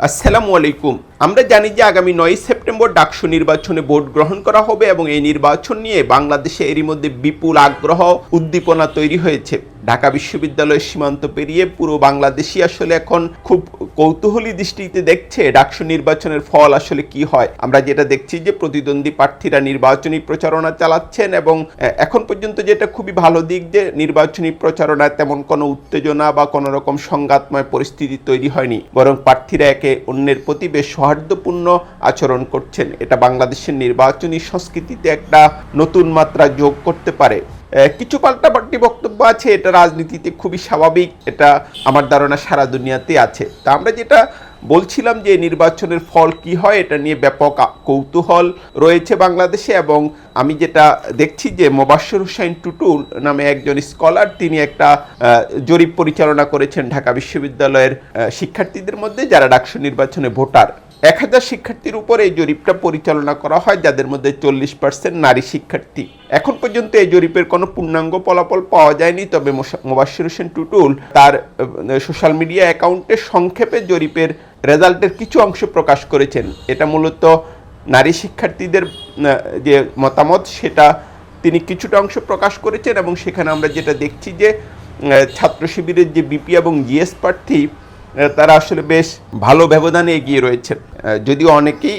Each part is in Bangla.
আসসালামু আলাইকুম। আমরা জানি যে আগামী নয় সেপ্টেম্বর ডাকসু নির্বাচনে ভোট গ্রহণ করা হবে এবং এই নির্বাচন নিয়ে বাংলাদেশে এরই মধ্যে বিপুল আগ্রহ, উদ্দীপনা তৈরি হয়েছে। ঢাকা বিশ্ববিদ্যালয়ের সীমান্ত পেরিয়ে পুরো বাংলাদেশই আসলে এখন খুব কৌতূহলী দৃষ্টিতে দেখছে ডাকসু নির্বাচনের ফল আসলে কি হয়। আমরা যেটা দেখছি যে প্রতিদ্বন্দ্বী প্রার্থীরা নির্বাচনী প্রচারণা চালাচ্ছেন এবং এখন পর্যন্ত যেটা খুবই ভালো দিক যে নির্বাচনী প্রচারণায় তেমন কোনো উত্তেজনা বা কোনো রকম সংঘাতময় পরিস্থিতি তৈরি হয়নি। বরং প্রার্থীরা একে অন্যের প্রতি বেশ সৌহার্দ্যপূর্ণ আচরণ করছেন। এটা বাংলাদেশের নির্বাচনী সংস্কৃতিতে একটা নতুন মাত্রা যোগ করতে পারে। কিছু পাল্টাপাল্টি বক্তব্য আছে, এটা রাজনীতিতে খুবই স্বাভাবিক, এটা আমার ধারণা সারা দুনিয়াতে আছে। তা আমরা যেটা বলছিলাম যে নির্বাচনের ফল কি হয়, এটা নিয়ে ব্যাপক কৌতূহল রয়েছে বাংলাদেশে এবং আমি যেটা দেখছি যে মোবাশ্বর হুসাইন টুটুল নামে একজন স্কলার, তিনি একটা জরিপ পরিচালনা করেছেন ঢাকা বিশ্ববিদ্যালয়ের শিক্ষার্থীদের মধ্যে যারা ডাকসু নির্বাচনে ভোটার। এক হাজার শিক্ষার্থীর উপর এই জরিপটা পরিচালনা করা হয়, যাদের মধ্যে চল্লিশ পার্সেন্ট নারী শিক্ষার্থী। এখন পর্যন্ত এই জরিপের কোনো পূর্ণাঙ্গ ফলাফল পাওয়া যায়নি, তবে মোবাশ্বির হোসেন টুটুল তার সোশ্যাল মিডিয়া অ্যাকাউন্টে সংক্ষেপে জরিপের রেজাল্টের কিছু অংশ প্রকাশ করেছেন। এটা মূলত নারী শিক্ষার্থীদের যে মতামত, সেটা তিনি কিছুটা অংশ প্রকাশ করেছেন এবং সেখানে আমরা যেটা দেখছি যে ছাত্র শিবিরের যে বিপি এবং জিএস প্রার্থী তারা আসলে বেশ ভালো ব্যবধানে এগিয়ে রয়েছে যদিও অনেকেই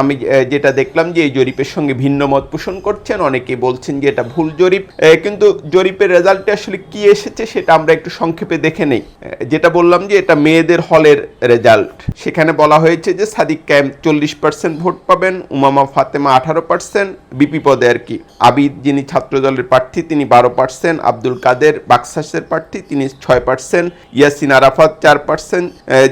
আমি যেটা দেখলাম যে এই জরিপের সঙ্গে ভিন্ন মত পোষণ করছেন অনেকেই বলছেন যে এটা ভুল জরিপ। কিন্তু জরিপের রেজাল্টে আসলে কি এসেছে সেটা আমরা একটু সংক্ষেপে দেখে নেই। যেটা বললাম যে এটা মেয়েদের হলের রেজাল্ট সেখানে বলা হয়েছে যে সাদিক ক্যাম্প চল্লিশ পার্সেন্ট ভোট পাবেন, উমামা ফাতেমা আঠারো পার্সেন্ট বিপি পদে আর কি। আবিদ যিনি ছাত্রদলের প্রার্থী, তিনি বারো পার্সেন্ট আব্দুল কাদের বাক্সাসের প্রার্থী, তিনি ছয় পার্সেন্ট ইয়াসিন আরাফাত চার পার্সেন্ট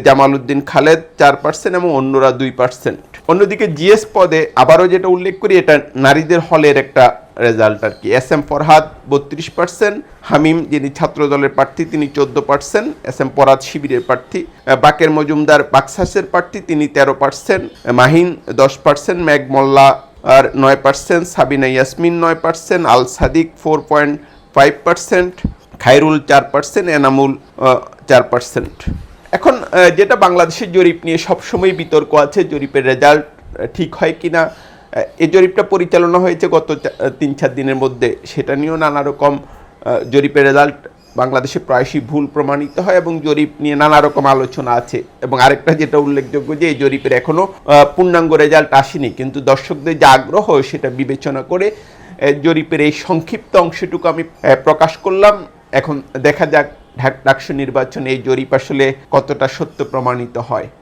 জামাল উদ্দিন খালেদ চার পার্সেন্ট এবং অন্যরা দুই পার্সেন্ট অন্যদিকে জিএস পদে আবারও যেটা উল্লেখ করি, এটা নারীদের হলের একটা রেজাল্ট আর কি। এস এম ফরহাদ বত্রিশ পার্সেন্ট হামিম যিনি ছাত্র দলের প্রার্থী, তিনি চোদ্দ পার্সেন্ট এস এম পরাদ শিবিরের প্রার্থী, বাকের মজুমদার বাক্সাসের প্রার্থী, তিনি তেরো পার্সেন্ট মাহিন দশ পার্সেন্ট ম্যাগ মোল্লা আর নয় পার্সেন্ট সাবিনা ইয়াসমিন নয় percent Al Sadik four point five percent Khairul চার পার্সেন্ট এনামুল চার পার্সেন্ট এখন যেটা বাংলাদেশের জরিপ নিয়ে সবসময় বিতর্ক আছে, জরিপের রেজাল্ট ঠিক হয় কিনা আহ, এই জরিপটা পরিচালনা হয়েছে গত তিন চার দিনের মধ্যে। সেটা নিয়েও নানা রকম জরিপের রেজাল্ট বাংলাদেশে প্রায়শই ভুল প্রমাণিত হয় এবং জরিপ নিয়ে নানা রকম আলোচনা আছে। এবং আরেকটা যেটা উল্লেখযোগ্য যে এই জরিপের এখনও পূর্ণাঙ্গ রেজাল্ট আসেনি। কিন্তু দর্শকদের যে আগ্রহ সেটা বিবেচনা করে জরিপের এই সংক্ষিপ্ত অংশটুকু আমি প্রকাশ করলাম। এখন দেখা যাক ডাকসু নির্বাচনে এই জরিপ আসলে কতটা সত্য প্রমাণিত হয়।